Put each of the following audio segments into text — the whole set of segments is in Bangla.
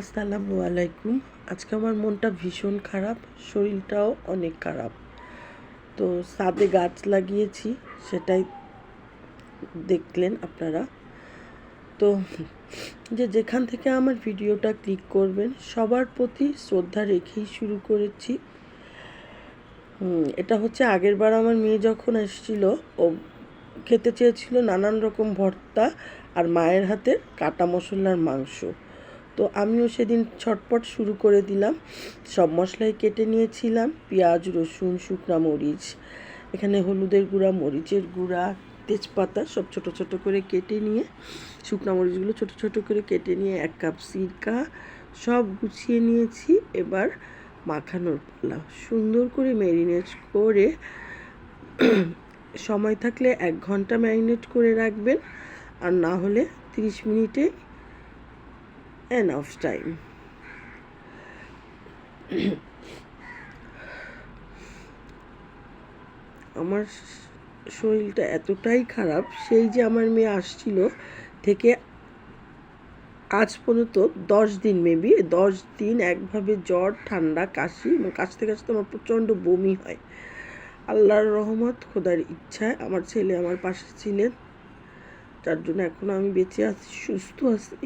আসসালামু আলাইকুম। আজকে আমার মনটা ভীষণ খারাপ, শরীরটাও অনেক খারাপ। তো ছাদে গাছ লাগিয়েছি, সেটাই দেখলেন আপনারা। তো যে যেখান থেকে আমার ভিডিওটা ক্লিক করবেন, সবার প্রতি শ্রদ্ধা রেখেই শুরু করেছি। এটা হচ্ছে আগের বার আমার মেয়ে যখন এসেছিল, ও খেতে চেয়েছিল নানান রকম ভর্তা আর মায়ের হাতে কাটা মশলার মাংস। তো আমিও সেদিন ছটপট শুরু করে দিলাম। সব মশলাই কেটে নিয়েছিলাম, পেঁয়াজ, রসুন, শুকনা মরিচ, এখানে হলুদের গুঁড়া, মরিচের গুঁড়া, তেজপাতা সব ছোট ছোট করে কেটে নিয়ে, শুকনা মরিচগুলো ছোট ছোট করে কেটে নিয়ে এক কাপ সিরকা সব গুছিয়ে নিয়েছি। এবার মাখানোর পালা। সুন্দর করে ম্যারিনেট করে সময় থাকলে এক ঘণ্টা ম্যারিনেট করে রাখবেন, আর না হলে তিরিশ মিনিটে এনাফ টাইম আমার শরীরটা এতটাই খারাপ, সেই যে আমার মেয়ে আসছিল থেকে আজ পর্যন্ত দশ দিন মেবি দশ দিন একভাবে জ্বর, ঠান্ডা, কাশি, এবং কাশতে কাশতে আমার প্রচণ্ড বমি হয়। আল্লাহর রহমত, খোদার ইচ্ছায় আমার ছেলে আমার পাশে ছিলেন, যার জন্য এখনও আমি বেঁচে আছি, সুস্থ আছি।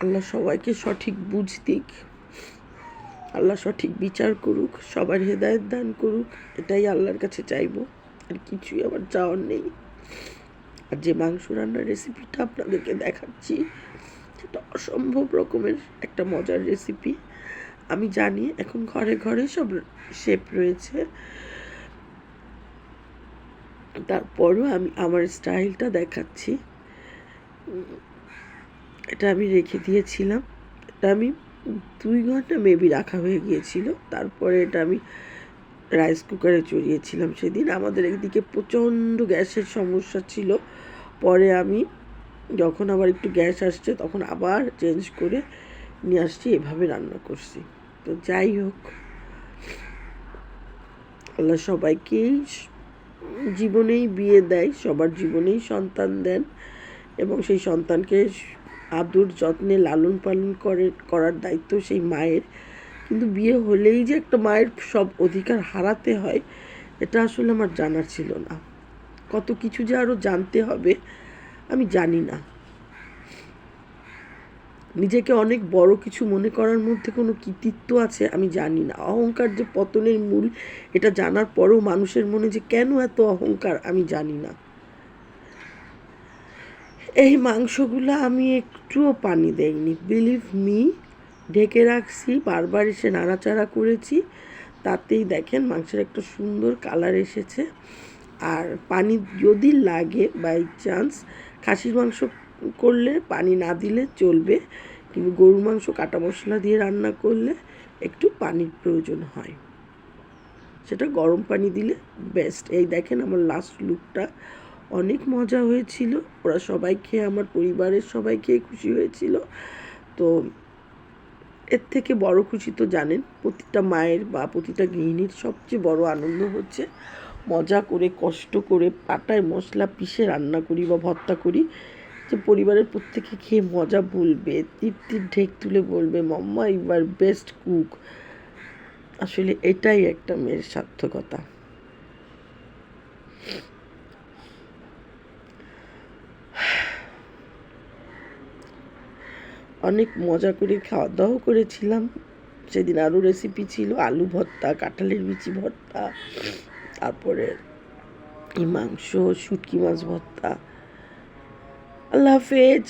আল্লাহ সবাইকে সঠিক বুঝ দিক। আল্লাহ সঠিক বিচার করুক, সবার হেদায়ত দান করুক, এটাই আল্লাহর কাছে চাইব। আর কিছুই আমার চাওয়ার নেই। আর যে মাংস রান্নার রেসিপিটা আপনাদেরকে দেখাচ্ছি, সেটা অসম্ভব রকমের একটা মজার রেসিপি আমি জানি এখন ঘরে ঘরে সব শেপ রয়েছে। তারপরও আমি আমার স্টাইলটা দেখাচ্ছি। এটা আমি রেখে দিয়েছিলাম। এটা আমি দুই ঘণ্টা মেবি রাখা হয়ে গিয়েছিল। তারপরে এটা আমি রাইস কুকারে চড়িয়েছিলাম সেদিন। আমাদের একদিকে প্রচণ্ড গ্যাসের সমস্যা ছিল। পরে আমি যখন আবার একটু গ্যাস আসছে তখন আবার চেঞ্জ করে নিয়ে আসছি, এভাবে রান্না করছি। তো যাই হোক, আল্লাহ সবাইকেই জীবনেই বিয়ে দেয়, সবার জীবনেই সন্তান দেন। এবং সেই সন্তানকে আদর যত্নে লালন পালন করে, করার দায়িত্ব সেই মায়ের। কিন্তু বিয়ে হলেই যে একটা মায়ের সব অধিকার হারাতে হয়, এটা আসলে আমার জানার ছিল না। কত কিছু যে আরও জানতে হবে, আমি জানি না। নিজেকে অনেক বড় কিছু মনে করার মধ্যে কোনো কৃতিত্ব আছে, আমি জানি না। অহংকার যে পতনের মূল, এটা জানার পরেও মানুষের মনে যে কেন এত অহংকার, আমি জানি না। এই মাংসগুলো আমি একটুও পানি দেইনি। বিলিভ মি ঢেকে রাখছি, বারবার এসে নাড়াচাড়া করেছি। তাতেই দেখেন মাংসের একটা সুন্দর কালার এসেছে। আর পানি যদি লাগে বাই চান্স খাসির মাংস করলে, পানি না দিলে চলবে। কিন্তু গরুর মাংস, কাটা মশলা দিয়ে রান্না করলে একটু পানির প্রয়োজন হয়। সেটা গরম পানি দিলে বেস্ট এই দেখেন আমার লাস্ট লুকটা অনেক মজা হয়েছিল। ওরা সবাই খেয়ে, আমার পরিবারের সবাই খেয়ে খুশি হয়েছিল। তো এর থেকে বড় খুশি তো জানেন, প্রতিটা মায়ের বা প্রতিটা গৃহিণীর সবচেয়ে বড় আনন্দ হচ্ছে মজা করে, কষ্ট করে, পাটায় মশলা পিষে রান্না করি বা ভর্তা করি। যে পরিবারের প্রত্যেকে খেয়ে মজা বলবে, তৃপ্তির ঢেক তুলে বলবে, মাম্মা ইউর বেস্ট কুক আসলে এটাই একটা মেয়ের সার্থকতা। অনেক মজা করে খাওয়া দাওয়াও করেছিলাম। সেদিন আরও রেসিপি ছিল, আলু ভর্তা, কাঁঠালের বিচি ভর্তা, তারপরে মাংস, শুটকি মাছ ভর্তা। আল্লাহ হাফেজ।